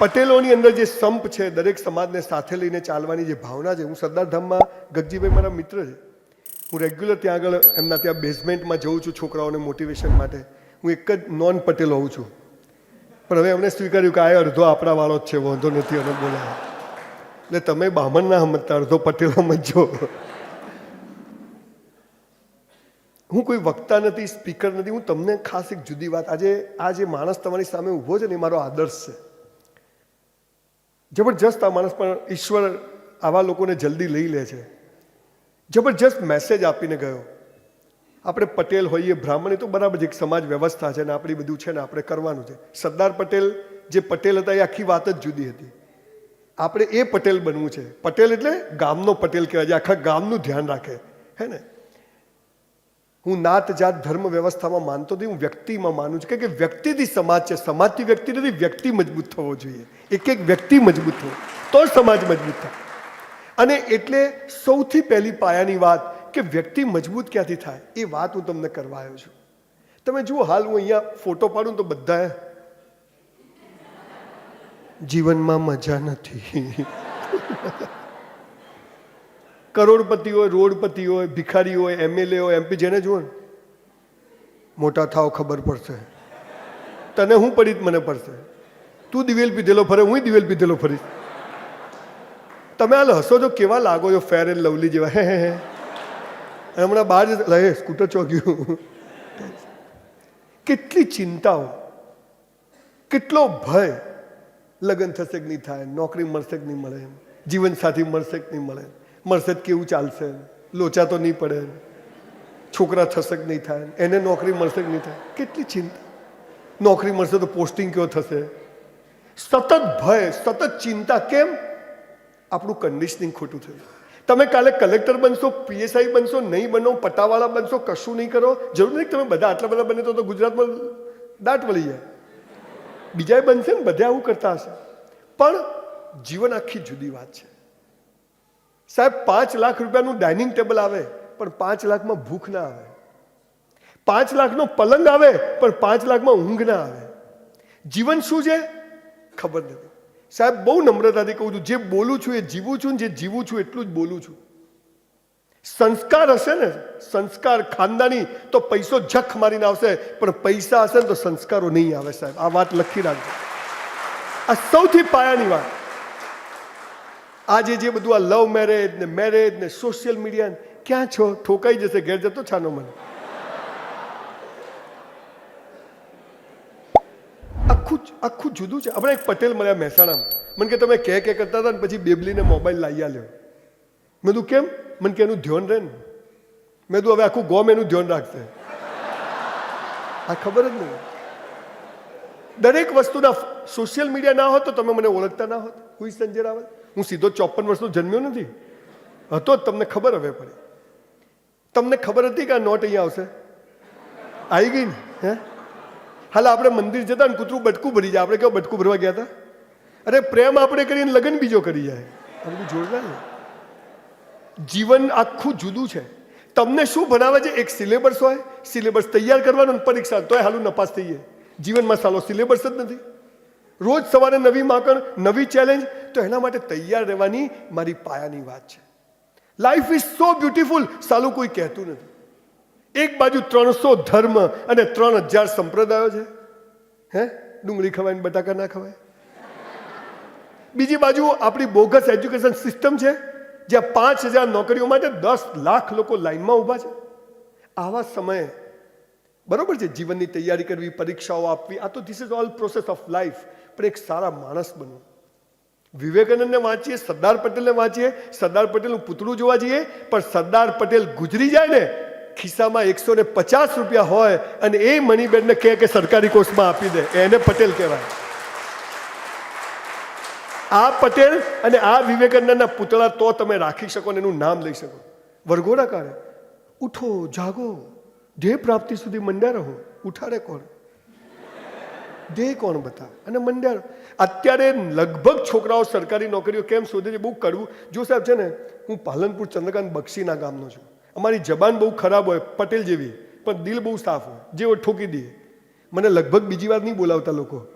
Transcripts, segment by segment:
પટેલોની અંદર જે સંપ છે, દરેક સમાજને સાથે લઈને ચાલવાની જે ભાવના છે, હું સરદારધામમાં ગગજીભાઈ મારા મિત્ર છે. હું રેગ્યુલર ત્યાં આગળ એમના ત્યાં બેઝમેન્ટમાં જઉં છું છોકરાઓને મોટિવેશન માટે. હું એક જ નોન પટેલ હોઉં છું. પણ હવે એમણે સ્વીકાર્યું કે આ અડધો આપણા વાળો જ છે, વાંધો નથી અને બોલાય. એટલે તમે બામણ ના સમજતા, અડધો પટેલ સમજો હું કોઈ વક્તા નથી સ્પીકર નથી, હું તમને ખાસ એક જુદી વાત. આજે આ જે માણસ તમારી સામે ઊભો છે ને, એ મારો આદર્શ છે. જબરજસ્ત આ માણસ પણ ઈશ્વર આવા લોકોને જલ્દી લઈ લે છે. જબરજસ્ત મેસેજ આપીને ગયો. આપણે પટેલ હોઈએ, બ્રાહ્મણ એ તો બરાબર એક સમાજ વ્યવસ્થા છે ને આપણી બધું છે ને આપણે કરવાનું છે. સરદાર પટેલ જે પટેલ હતા એ આખી વાત જ જુદી હતી. આપણે એ પટેલ બનવું છે. પટેલ એટલે ગામનો પટેલ કહેવાય, જે આખા ગામનું ધ્યાન રાખે. હે ને? હું નાત જાત ધર્મ વ્યવસ્થામાં માનતો નથી, હું વ્યક્તિમાં માનું છું. કે વ્યક્તિથી સમાજ છે. સમાજથી વ્યક્તિ નથી, વ્યક્તિ મજબૂત થવો જોઈએ. એક એક વ્યક્તિ મજબૂત થવો. તો જ સમાજ મજબૂત થાય. અને એટલે સૌથી પહેલી પાયાની વાત કે વ્યક્તિ મજબૂત ક્યાંથી થાય, એ વાત હું તમને કરવા આવ્યો છું. તમે જુઓ, હાલ હું અહીંયા ફોટો પાડું તો બધા જીવનમાં મજા નથી. કરોડપતિ હોય રોડપતિ હોય ભિખારી હોય એમએલએ હોય એમપી, જેને જુઓ મોટા થાવ ખબર પડશે. તને હું પડી મને પડશે. તું દિવેલ પીધેલો ફરે હું દિવેલ પીધેલો ફરીશ. તમે હાલ હસો જો કેવા લાગો છો, ફેર એન્ડ લવલી જેવા? હે હે હમણાં બહાર જ લહે સ્કૂટર ચોક્યું. કેટલી ચિંતાઓ, કેટલો ભય. લગ્ન થશે કે નહીં થાય, નોકરી મળશે કે નહીં મળે, જીવનસાથી મળશે કે નહીં મળે. મળશે તો કેવું ચાલશે લોચા તો નહીં પડે છોકરા થશે કે નહીં થાય એને નોકરી મળશે કે નહીં થાય કેટલી ચિંતા નોકરી મળશે તો પોસ્ટિંગ કયો થશે સતત ભય સતત ચિંતા કેમ આપણું કન્ડિશનિંગ ખોટું થયું તમે કાલે કલેક્ટર બનશો પીએસઆઈ બનશો નહીં બનો પટ્ટાવાળા બનશો કશું નહીં કરો જરૂર નહીં કે તમે બધા આટલા બધા બને તો તો ગુજરાતમાં દાટ વળી જાય બીજાએ બનશે ને બધા આવું કરતા હશે પણ જીવન આખી જુદી વાત છે સાહેબ, પાંચ લાખ રૂપિયાનું ડાઇનિંગ ટેબલ આવે, પણ પાંચ લાખમાં ભૂખ ના આવે. પાંચ લાખનો પલંગ આવે, પણ પાંચ લાખમાં ઊંઘ ના આવે. જીવન શું છે? ખબર નથી. સાહેબ, બહુ નમ્રતાથી કહું છું, જે બોલું છું એ જીવું છું ને જે જીવું છું એટલું જ બોલું છું. સંસ્કાર હશે ને, સંસ્કાર ખાનદાની તો પૈસો જખ મારીને આવશે, પણ પૈસા હશે ને તો સંસ્કારો નહીં આવે સાહેબ. આ વાત લખી રાખજો. આ સૌથી પાયાની વાત. આજે જે બધું આ લવ મેરેજ ને મેરેજ ને સોશિયલ મીડિયા ક્યાં છો? ઠોકાઈ જશે, ઘેર જતો છાનો મને. આખું આખું જુદું છે. આપણે એક પટેલ મળ્યા મહેસાણામાં. મને કે, તમે કે કે કરતા હતા ને, પછી બેબલીને મોબાઈલ લાવી આવ્યો મેં કીધું, કેમ? મને કે, એનું ધ્યાન રહે ને. મેં કીધું, હવે આખું ગોમ એનું ધ્યાન રાખશે. આ ખબર જ નહીં. દરેક વસ્તુના સોશિયલ મીડિયા ના હોત તો તમે મને ઓળખતા ના હોત. હું સંજય રાવલ. હું સીધો ચોપન વર્ષનો જન્મ્યો નથી. હતો જ તમને ખબર હવે પડી. તમને ખબર હતી કે આ નોટ અહીંયા આવશે? આવી ગઈ ને? હે? હાલ આપણે મંદિર જતા ને કૂતરું બટકું ભરી જાય. આપણે કેવું બટકું ભરવા ગયા હતા? અરે પ્રેમ આપણે કરીને લગ્ન બીજો કરી જાય. આ બધું જોરદાર જીવન આખું જુદું છે. તમને શું ભણાવે છે? એક સિલેબસ હોય, સિલેબસ તૈયાર કરવાનો પરીક્ષા, તોય હાલું નપાસ થઈએ જીવનમાં સાલો સિલેબસ જ નથી. રોજ સવારે નવી માકણ, નવી ચેલેન્જ તો એના માટે તૈયાર રહેવાની મારી પાયાની વાત છે. લાઈફ ઇઝ સો બ્યુટિફુલ સાલું કોઈ કહેતું નથી. એક બાજુ ત્રણસો ધર્મ અને ત્રણ હજાર સંપ્રદાયો છે. હે? ડુંગળી ખવાય બટાકા ના ખવાય? બીજી બાજુ આપણી બોગસ એજ્યુકેશન સિસ્ટમ છે, જ્યાં પાંચ હજાર નોકરીઓ માટે દસ લાખ લોકો લાઈનમાં ઊભા છે. આવા સમયે બરોબર છે, જીવનની તૈયારી કરવી, પરીક્ષાઓ આપવી, આ તો this is all process of life પણ એક સારા માણસ બનવું. વિવેકાનંદને વાંચીએ, સરદાર પટેલને વાંચીએ, સરદાર પટેલનું પૂતળું જોવા જઈએ, પણ સરદાર પટેલ ગુજરી જાય ને, ખિસ્સામાં એકસો ને પચાસ રૂપિયા હોય અને એ મનીબેનને કહે કે સરકારી કોર્સમાં આપી દે. એને પટેલ કહેવાય. આ પટેલ અને આ વિવેકાનંદના પૂતળા તો તમે રાખી શકો ને એનું નામ લઈ શકો. વરઘોડા કાઢે ઉઠો, જાગો. ધ્યેય પ્રાપ્તિ સુધી મંડ્યા રહો. ઉઠાડે કોણ? ધ્યેય કોણ બતાવે અને મંડ્યા. અત્યારે લગભગ છોકરાઓ સરકારી નોકરીઓ કેમ શોધે છે બહુ કડવું. જો સાહેબ છે ને, હું પાલનપુર ચંદ્રકાંત બક્ષીના ગામનો છું. અમારી જબાન બહુ ખરાબ હોય, પટેલ જેવી, પણ દિલ બહુ સાફ હોય, જે હોય ઠોકી દે. મને લગભગ બીજી વાર નહીં બોલાવતા લોકો.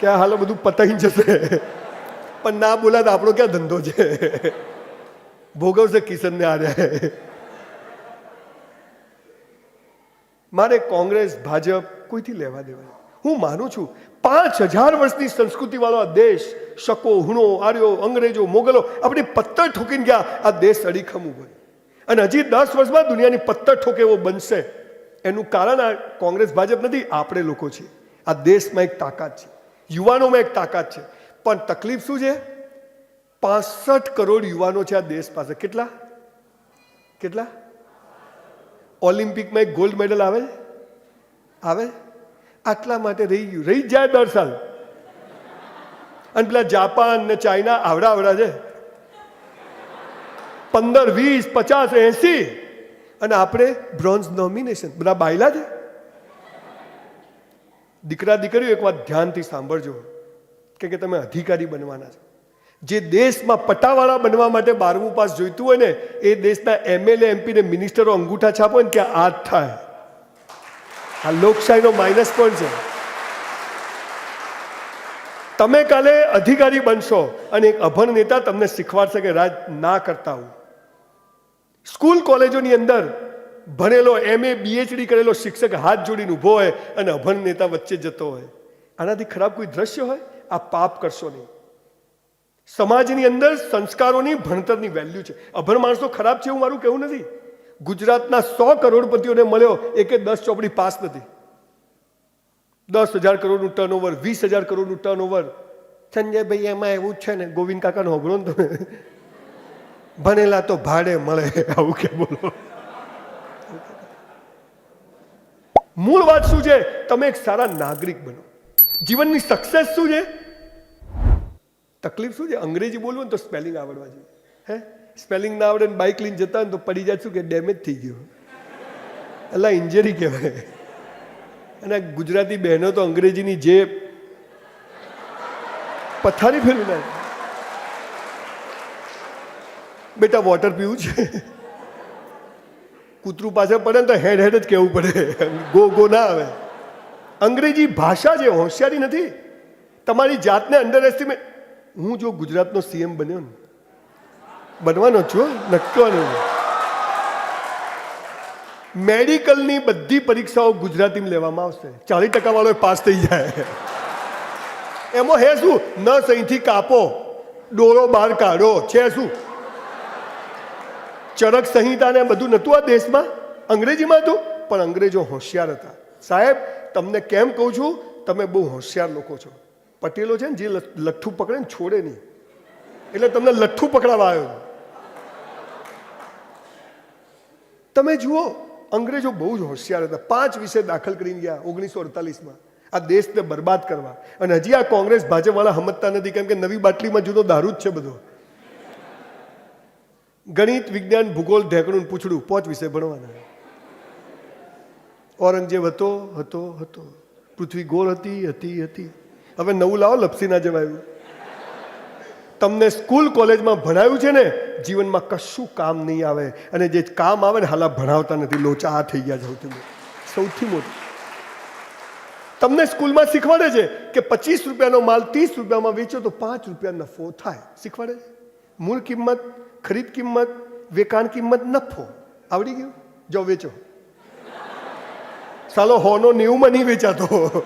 કે આ હાલો બધું પતાઈ જશે. પણ ના બોલા તો આપણો ક્યાં ધંધો છે? ભોગવશે કિશનને આરે મારે કોંગ્રેસ, ભાજપ કોઈથી લેવા દેવા. હું માનું છું, પાંચ હજાર વર્ષની સંસ્કૃતિવાળો આ દેશ શકો, હુણો, આર્યો, અંગ્રેજો, મોગલો, આપણે પત્તર ઠોકીને ગયા, આ દેશ અડીખમ હોય અને હજી દસ વર્ષમાં દુનિયાની પત્તર ઠોકે એવો બનશે. એનું કારણ આ કોંગ્રેસ, ભાજપ નથી, આપણે લોકો છીએ. આ દેશમાં એક તાકાત છે. યુવાનોમાં એક તાકાત છે. પણ તકલીફ શું છે? પાસઠ કરોડ યુવાનો છે આ દેશ પાસે. કેટલા? કેટલા? ઓલિમ્પિકમાં એક ગોલ્ડ મેડલ આવે? આવે? આટલા માટે રહી ગયું. રહી જાય દર સાલ. અને પેલા જાપાન ને ચાઇના આવડા આવડા છે. પંદર, વીસ, પચાસ, એસી. અને આપણે બ્રોન્ઝ નોમિનેશન. બધા બાયલા છે. દીકરા દીકરીઓ એક વાત ધ્યાનથી સાંભળજો. કે કે તમે અધિકારી બનવાના છો. જે દેશમાં પટાવાળા બનવા માટે બારમું પાસ જોઈતું હોય ને, એ દેશના એમએલએ એમપી ને મિનિસ્ટરો અંગૂઠા છાપો ને ત્યાં આ થાય. આ લોકશાહીનો માઇનસ પોઈન્ટ છે. તમે કાલે અધિકારી બનશો અને એક અભણ નેતા તમને શીખવાડશે કે રાજ ના કરતા હું સ્કૂલ કોલેજોની અંદર ભણેલો એમએ બીએચડી કરેલો શિક્ષક હાથ જોડીને ઊભો હોય અને અભણ નેતા વચ્ચે જતો હોય. આનાથી ખરાબ કોઈ દ્રશ્ય હોય? આ પાપ કરશો નહીં. સમાજની અંદર સંસ્કારોની ભણતરની વેલ્યુ છે. અભણ માણસો ખરાબ છે એવું મારું કહેવું નથી. ગુજરાતના સો કરોડપતિઓને મળ્યો, એકે દસ ચોપડી પાસ નથી. દસ હજાર કરોડનું ટર્ન ઓવર વીસ હજાર કરોડનું ટર્ન ઓવર સંજયભાઈ એમાં એવું છે ને, ગોવિંદ કાકાનો હોભળો ને તમે. ભણેલા તો ભાડે મળે, આવું કે બોલો. મૂળ વાત શું છે? તમે એક સારા નાગરિક બનો. જીવનની સક્સેસ શું છે? તકલીફ શું છે? અંગ્રેજી બોલવું ને તો સ્પેલિંગ આવડવા જોઈએ. હે? સ્પેલિંગ ના આવડે બાઇક લઈને જતા ને તો પડી જાય છું કે ડેમેજ થઈ ગયો. એટલે ઇન્જરી કહેવાય. અને ગુજરાતી બહેનો તો અંગ્રેજીની જે પથારી ફેરવી નાખે. બેટા વોટર પીવું છે? કૂતરું પાછળ પડે ને તો હેડ હેડ જ કહેવું પડે. ગો ગો ના આવે. અંગ્રેજી ભાષા જે હોશિયારી નથી. તમારી જાતને અંડર એસ્ટિમેટ હું જો ગુજરાતનો સીએમ બન્યો ને બનવાનો છું નક્કવાનો મેડિકલની બધી પરીક્ષાઓ ગુજરાતીમાં લેવામાં આવશે. ચાલીસ ટકા વાળો પાસ થઈ જાય. એમાં હે શું? ન સહીથી કાપો. ડોરો બહાર કાઢો. છે શું? ચરક સંહિતા ને બધું નહોતું આ દેશમાં? અંગ્રેજીમાં હતું? પણ અંગ્રેજો હોશિયાર હતા. સાહેબ, તમને કેમ કહું છું? તમે બહુ હોશિયાર લોકો છો. પટેલો છે ને, જે લઠ્ઠું પકડે ને, છોડે નહીં. એટલે તમને લઠ્ઠું પકડાવા આવ્યો તમે જુઓ, અંગ્રેજો બહુ જ હોશિયાર હતા. પાંચ વિષય દાખલ કરીને ગયા ઓગણીસો અડતાલીસમાં. આ દેશને બરબાદ કરવા. અને હજી આ કોંગ્રેસ ભાજપવાળા સમજતા નથી. કેમ કે નવી બાટલીમાં જુદો દારૂ જ છે બધો. ગણિત, વિજ્ઞાન, ભૂગોળ, ઢેકણું પૂછડું પાંચ વિષય ભણવાના. ઔરંગઝેબ હતો હતો હતો. પૃથ્વી ગોળ હતી હતી હતી. હવે નવું લાવો, લપસીના જવાયું તમને સ્કૂલ કોલેજમાં ભણાવ્યું છે ને, જીવનમાં કશું કામ નહીં આવે. અને જે કામ આવે ને, હાલા ભણાવતા નથી. લોચા આ થઈ ગયા સૌથી મોટું. સૌથી મોટું. તમને સ્કૂલમાં શીખવાડે છે કે પચીસ રૂપિયાનો માલ ત્રીસ રૂપિયામાં વેચો તો પાંચ રૂપિયા નફો થાય. શીખવાડે છે? મૂળ કિંમત, ખરીદ કિંમત વેચાણ કિંમત નફો. આવડી ગયું? જો વેચો. સાલો, હોનો નેવુંમાં નહીં વેચાતો.